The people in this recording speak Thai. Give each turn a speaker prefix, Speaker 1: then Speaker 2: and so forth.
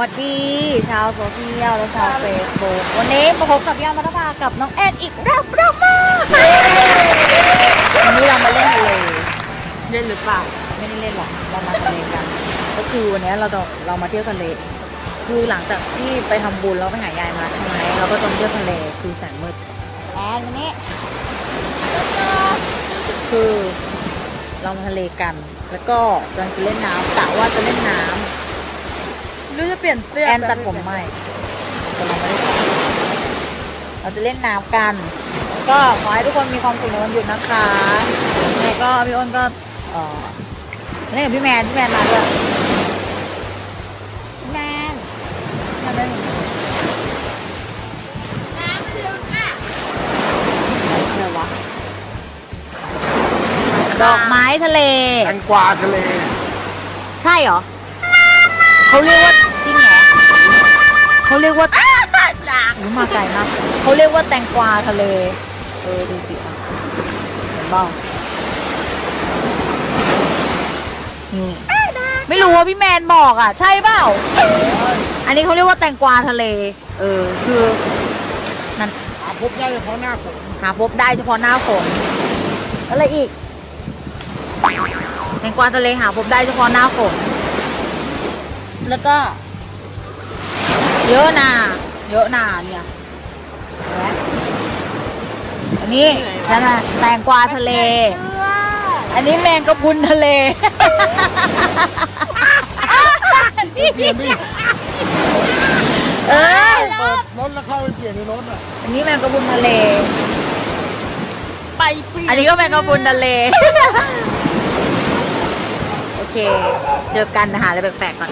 Speaker 1: วัสดีชาวโซเชียลและชาวเฟซบุ๊กวันนี้มาพบกับพี่ออมมัทภากับน้องแอนอีกรอบรอบมากวันนี้เรามาเล่นทะเล
Speaker 2: เล่นหรือเปล่า
Speaker 1: ไม่ได้เล่นหรอกเรามาทะเลกัน ก็คือวันนี้เราจะเรามาเที่ยวทะเลคือหลังจากที่ไปทำบุญแล้วไปหายายมาใช่ไหมเราก็จะมาเที่ยวทะเลคือแสงมืดแอนวันนี้คือเรามาทะเลกัน แล้วก็กำลังจะเล่นน้ำกะว่าจะเล่นน้ำ
Speaker 2: เปลี่ยนเสื้อ
Speaker 1: แอนตัดผมใหม่แต่เราไม่ได้ตัดเราจะเล่นน้ำกัน ก็ขอให้ทุกคนมีความสุขในวันหยุดนะคะยังไงก็พี่อ้นก็เออเล่นกับพี่แมนพี่แมนมาด้วยพี่แมนมาเล่นอะไรวะดอกไม้ทะเล
Speaker 3: แตงกวาทะเล
Speaker 1: ใช่เหรอ เขาเรียกว่าจริงเหรอ เขาเรียกว่าหรือมาไกลมากเขาเรียกว่าแตงกวาทะเล เออดูสิอะเห็นเปล่านี่ไม่รู้ว่าพี่แมนบอกอะ ใช่เปล่า อันนี้เขาเรียกว่าแตงกวาทะเล เออ คือมัน
Speaker 3: หาพบได้เฉพาะหน้าฝน
Speaker 1: หาพบได้เฉพาะหน้าฝนอะไรอีก แตงกวาทะเลหาพบได้เฉพาะหน้าฝนแล้วก็ เยอะนาเยอะนาเนี่ยเห็นไหมอันนี้ใช่ไหมแตงกวาทะเล อันนี้แมงกะพรุนทะเล
Speaker 3: เปลี่ยนดิ
Speaker 1: เออ
Speaker 3: เปิดรถแล้วเข้าไปเปลี่ยนในรถอะ
Speaker 1: อันนี้แมงกะพรุนทะเล
Speaker 2: ไปปี
Speaker 1: อันนี้ก็แมงกะพรุนทะเล โอเค เจอกันนะหาอะไรแปลกๆก่อน